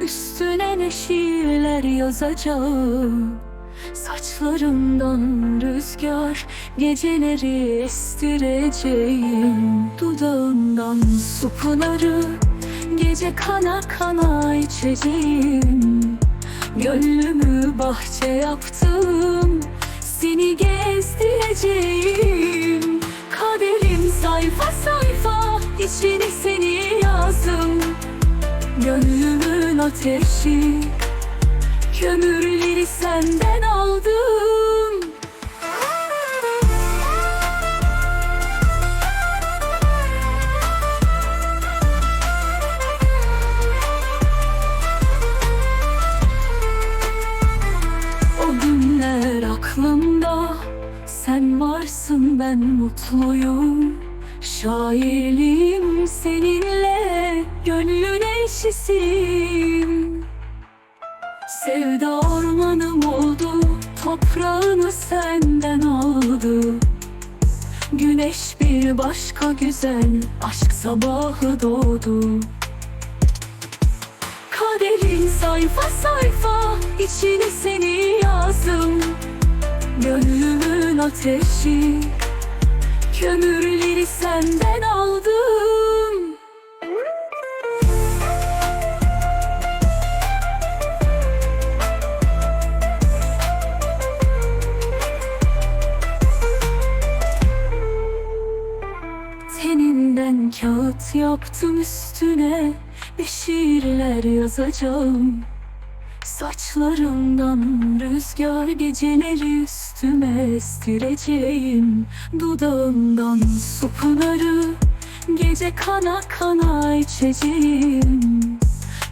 üstüne ne şiirler yazacağım. Saçlarımdan rüzgar Geceleri estireceğim. Dudağımdan su pınarı Gece kana kana içeceğim. Gönlümü bahçe yaptım Seni gezdireceğim. Kaderim sayfa sayfa içine seni Gönlümün ateşi Kömürleri senden aldım. O günler aklımda Sen varsın ben mutluyum. Şairliğim seninle Gönlün eşisim Sevda ormanım oldu Toprağını senden aldı. Güneş bir başka güzel Aşk sabahı doğdu. Kaderin sayfa sayfa içine seni yazdım. Gönlümün ateşi Kömürleri senden aldım kağıt yaptım üstüne Bir şiirler yazacağım. Saçlarımdan rüzgar geceleri üstüme estireceğim. Dudağımdan su pınarı Gece kana kana içeceğim.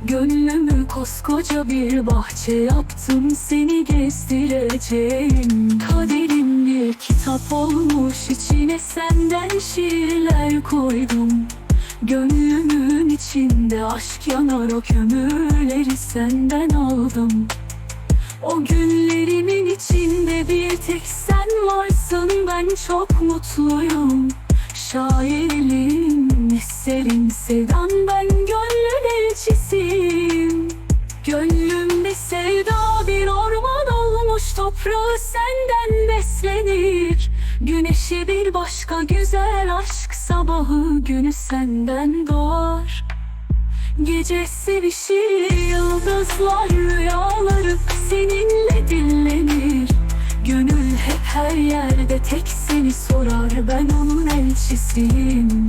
Gönlümü koskoca bir bahçe yaptım Seni gezdireceğim. Kaderim bir kitap olmuş içine senden şiirler koydum Gönlümün içinde aşk yanar o kömürleri senden aldım. O günlerimin içinde bir tek sen varsın ben çok mutluyum. Şairliğim eserim sevdan ben gönlün elçisiyim. Gönlümde sevda bir orman olmuş toprağı senden beslenir. Güneşi bir başka güzel aşk sabahı günü senden doğar. Gece sevişir yıldızlar rüyaları seninle dinlenir Gönül hep her yerde tek seni sorar ben onun elçisiyim